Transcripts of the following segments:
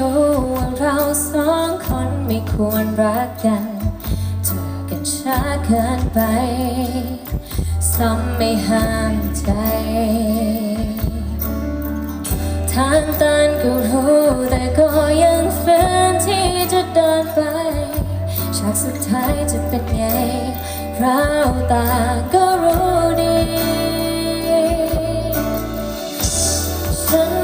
รู้ว่าเราสองคนไม่ควรรักกันเจอกันช้าเกินไป ซ้ำไม่ห้ามใจ ทางตันก็รู้แต่ก็ยังฝืนที่จะเดินไป ฉากสุดท้ายจะเป็นไงเราตาก็รู้ดี ฉัน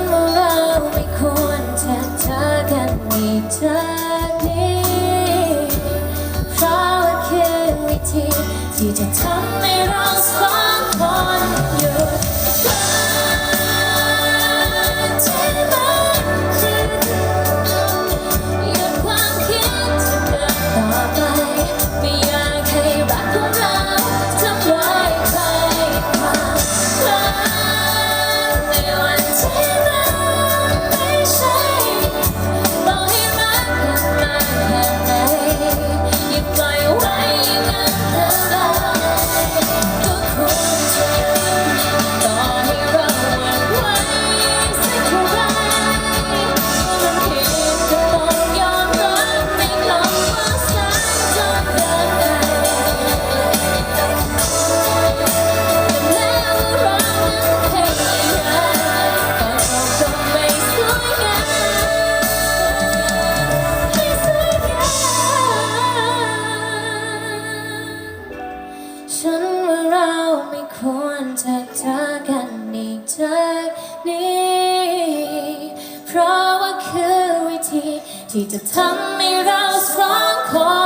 eternity. Flower, can we teach? ควรจะเจอกันอีกจากนี้ เพราะว่าคือวิธีที่จะทำให้เราสองคน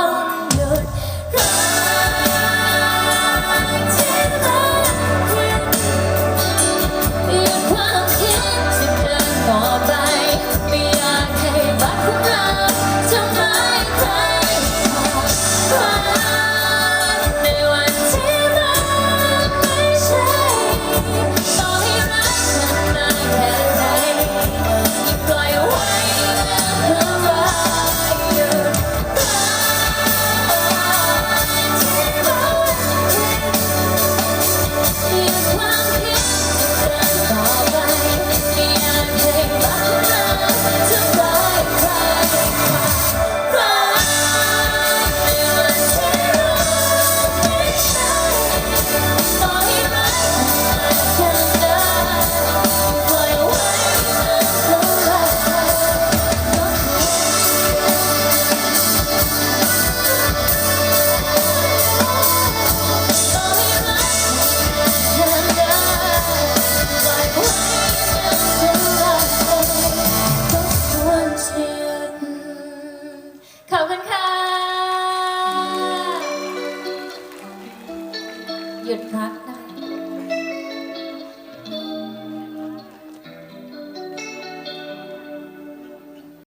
เกียรติพระนะคะ